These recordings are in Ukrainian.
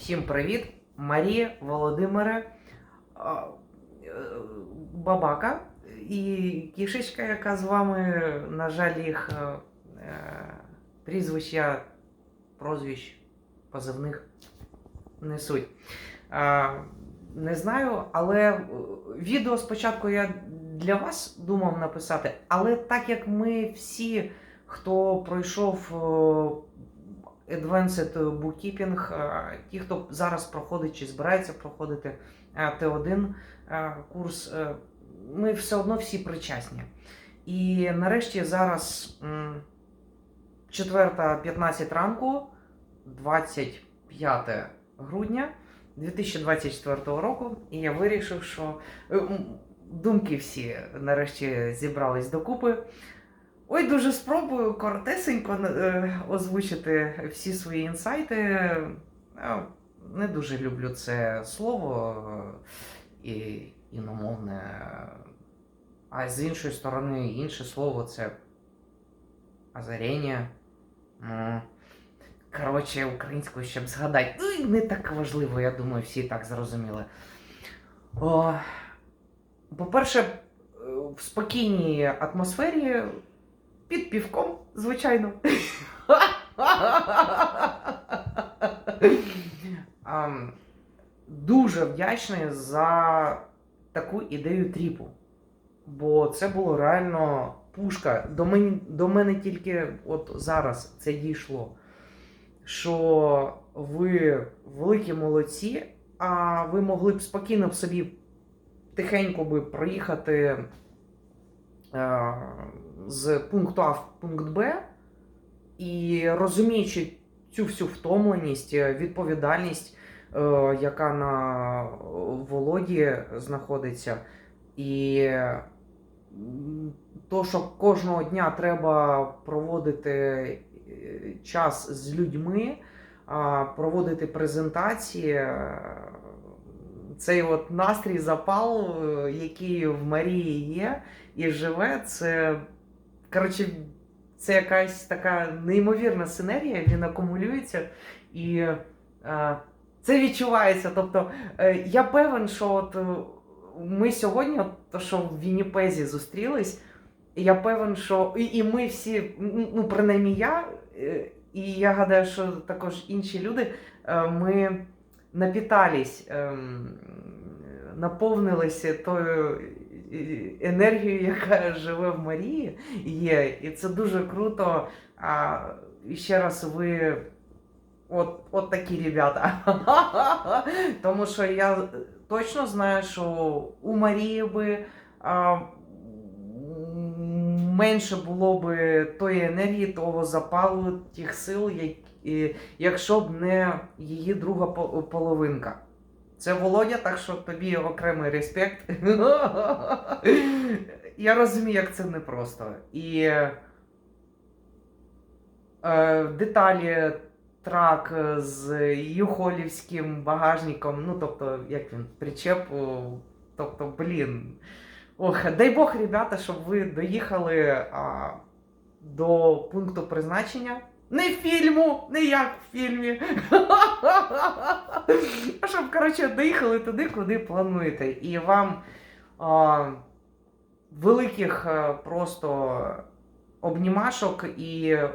Всім привіт! Марія, Володимире, е, Бабака і кішечка, яка з вами, на жаль, їх е, е, прізвища, прозвищ, позивних несуть. Не знаю, але відео спочатку я для вас думав написати, але так як ми всі, хто пройшов Advanced Bookkeeping, е, ті, хто зараз проходить чи збирається проходити е, Т1 е, курс, ми все одно всі причасні. І нарешті зараз м, 4.15 ранку, 25 грудня 2024 року, і я вирішив, що думки всі нарешті зібрались докупи. Ой, дуже спробую коротесенько е, озвучити всі свої інсайти. Е, Не дуже люблю це слово е, і іномовне. А з іншої сторони, інше слово це озарення. М, Коротше, українською, щоб згадати. Ну, не так важливо, я думаю, всі так зрозуміли. По-перше, в спокійній атмосфері під півком, звичайно. Дуже вдячний за таку ідею тріпу. Бо це було реально пушка. До мене, до мене тільки от зараз це дійшло. Що ви великі молодці, а ви могли б спокійно б собі тихенько би проїхати з пункту А в пункт Б, і розуміючи цю всю втомленість, е, відповідальність, е, яка на Володі знаходиться, і то, що кожного дня треба проводити е, час з людьми, проводити презентації. Цей от настрій, запал, е, який в Марії є, і живе, це коротше, це якась така неймовірна синергія, він акумулюється і е, це відчувається. Тобто е, я певен, що от ми сьогодні, то, що в Вінніпезі зустрілись, я певен, що і, і ми всі, ну принаймні я, і я гадаю, що також інші люди, ми напітались, ем, наповнилися тою е, енергією, яка живе в Марії, є. І це дуже круто. А ще раз ви. От, от такі ребята. Тому що я точно знаю, що у Марії би менше було би тої енергії, того запалу, тих сил, які, якщо б не її друга половинка. Це Володя, так що тобі окремий респект. Я розумію, як це непросто. І е, деталі трак з юхолівським багажником, ну тобто, як він, причеп, тобто, блін. Ох, дай Бог, ребята, щоб ви доїхали а, до пункту призначення. Не фільму, не як в фільмі. А щоб, коротше, доїхали туди, куди плануєте. І вам а, великих а, просто обнімашок і е,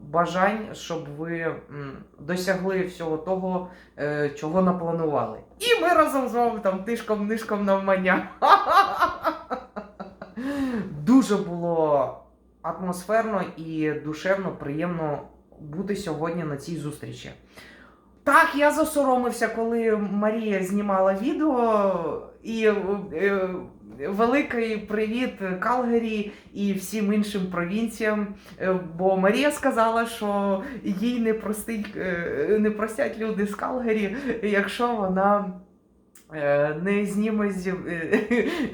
бажань, щоб ви м, досягли всього того, е, чого напланували. І ми разом з вами там тишком-нишком навмання. Дуже було атмосферно і душевно приємно бути сьогодні на цій зустрічі. Так, я засоромився, коли Марія знімала відео, і е, великий привіт Калгарі і всім іншим провінціям. Е, Бо Марія сказала, що їй не простить, е, не простять люди з Калгарі, якщо вона. е, Не зніме зі, е,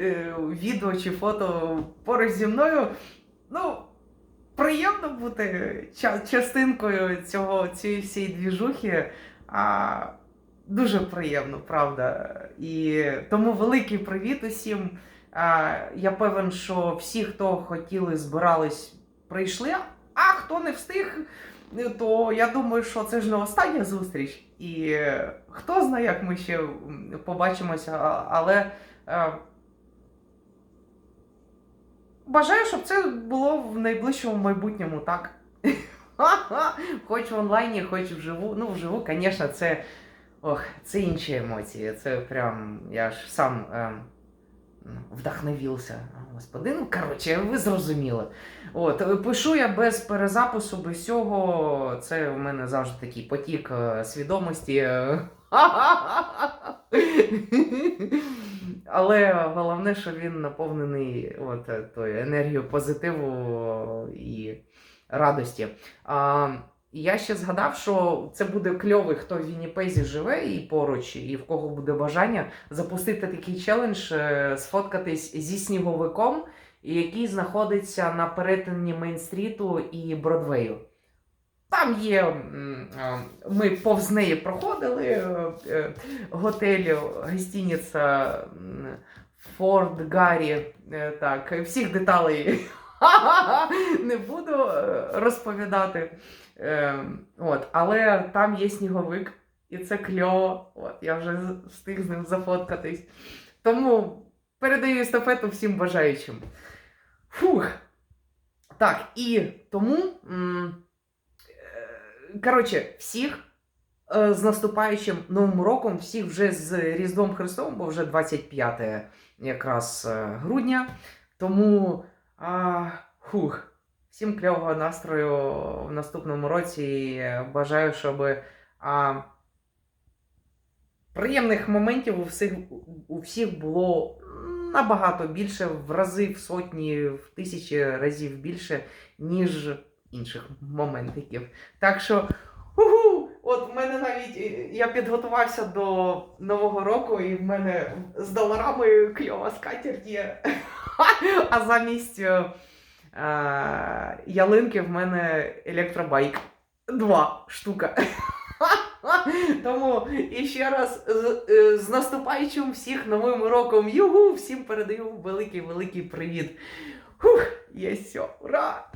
е, відео чи фото поруч зі мною. Ну, приємно бути частинкою цього, цієї всієї двіжухи. А, дуже приємно, правда. І тому великий привіт усім. А, я певен, що всі, хто хотіли, збирались, прийшли. А хто не встиг, то я думаю, що це ж не остання зустріч. І е, хто знає, як ми ще побачимося, але е, бажаю, щоб це було в найближчому майбутньому, так? Хоч в онлайні, хоч вживу. Ну, вживу, звісно, це. Ох, це інші емоції. Це прям. Я ж сам ем, вдохновився. Господи, ну коротше, ви зрозуміли. От, пишу я без перезапису, без цього. Це в мене завжди такий потік е, свідомості. Але головне, що він наповнений от, е, тою енергією позитиву і радості. А, я ще згадав, що це буде кльовий, хто в Вінніпезі живе і поруч, і в кого буде бажання запустити такий челендж, е, сфоткатись зі сніговиком, який знаходиться на перетині Мейн-стріту і Бродвею. Там є, ми повз неї проходили е, е, готель, гостиниця м, Форт Гаррі. е, Так, всіх деталей не буду е, розповідати. Е, От, але там є сніговик, і це кльово. От, я вже встиг з ним зафоткатись. Тому передаю естафету всім бажаючим. Фух. Так, і тому. Коротше, всіх е, з наступаючим Новим роком, всіх вже з Різдвом Христовим, бо вже 25 якраз е, грудня. Тому а, хух, всім кльового настрою в наступному році. І Бажаю, щоб а, приємних моментів у всіх, у всіх було набагато більше, в рази, в сотні, в тисячі разів більше, ніж інших моментиків. Так що, угу, от в мене навіть е, я підготувався до Нового року, і в мене з доларами кльова скатерть є. А замість е, е, ялинки в мене електробайк. Два штука. Тому і ще раз з, з наступаючим всіх новим роком. Югу! Всім передаю великий великий привіт. Хух, є все, ура!